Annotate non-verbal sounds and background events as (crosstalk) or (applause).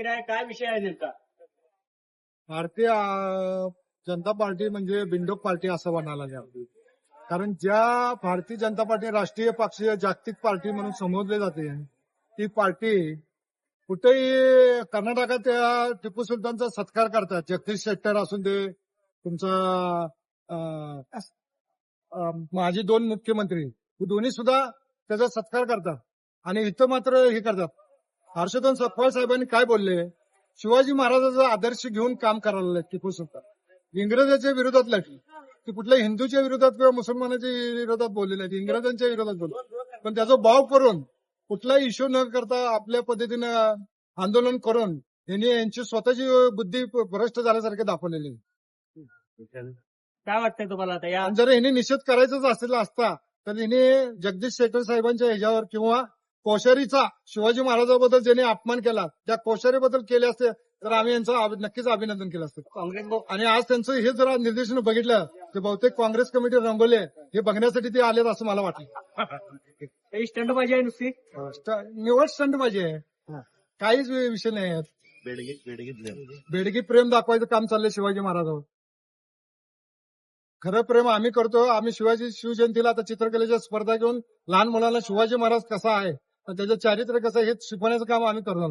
वगैरे आहे काय विषय आहे नेमका? भारतीय अं, जनता पार्टी म्हणजे बिंडोक पार्टी असं म्हणायला लागेल. कारण ज्या भारतीय जनता पार्टी राष्ट्रीय पक्ष जागतिक पार्टी म्हणून संबोधले जाते ती पार्टी कुठेही कर्नाटकात त्या टिपू सुलतानचा सत्कार करतात. जगदीश शेट्टर असून ते तुमचा अं, अं, माझे दोन मुख्यमंत्री हे दोन्ही सुद्धा त्याचा सत्कार करतात. आणि इथं मात्र हे करतात. हर्षवर्धन सपकाळ साहेबांनी काय बोलले? शिवाजी महाराजांचा आदर्श घेऊन काम करायला लागले टिपू सुलतान. इंग्रजांच्या विरोधात लढले. ते कुठल्या हिंदूच्या विरोधात किंवा मुसलमानाच्या विरोधात बोललेले आहेत इंग्रजांच्या विरोधात बोलले. पण त्याचा भाव करून कुठलाही इश्यू न करता आपल्या पद्धतीनं आंदोलन करून यांनी यांची स्वतःची बुद्धी भ्रष्ट झाल्यासारखे दाखवलेली. आहे. काय वाटतंय तुम्हाला आता या जर यांनी निषेध करायचाच असेल असता तर यांनी जगदीश शेट्टर साहेबांच्या ह्याच्यावर किंवा कोश्यारीचा शिवाजी महाराजांबद्दल ज्यांनी अपमान केला त्या कोश्यारीबद्दल केले असते तर आम्ही यांचं नक्कीच अभिनंदन केलं असतं. काँग्रेस आणि आज त्यांचं हे जरा निर्देशन बघितलं ते बहुतेक काँग्रेस कमिटी रंगवले हे बघण्यासाठी ते आलेत असं मला वाटलं. (laughs) स्टंट पाहिजे आहे नुसती? निवड स्टंट पाहिजे काहीच विषय नाही आहेत. बेडगे बेडगे बेडगी प्रेम दाखवायचं काम चाललंय शिवाजी महाराजांवर. खरं प्रेम आम्ही करतो आम्ही शिवाजी शिवजयंतीला आता चित्रकलेच्या स्पर्धा घेऊन लहान मुलांना शिवाजी महाराज कसा आहे त्याचं चारित्र्य कसं हे शिकवण्याचं काम आम्ही करणार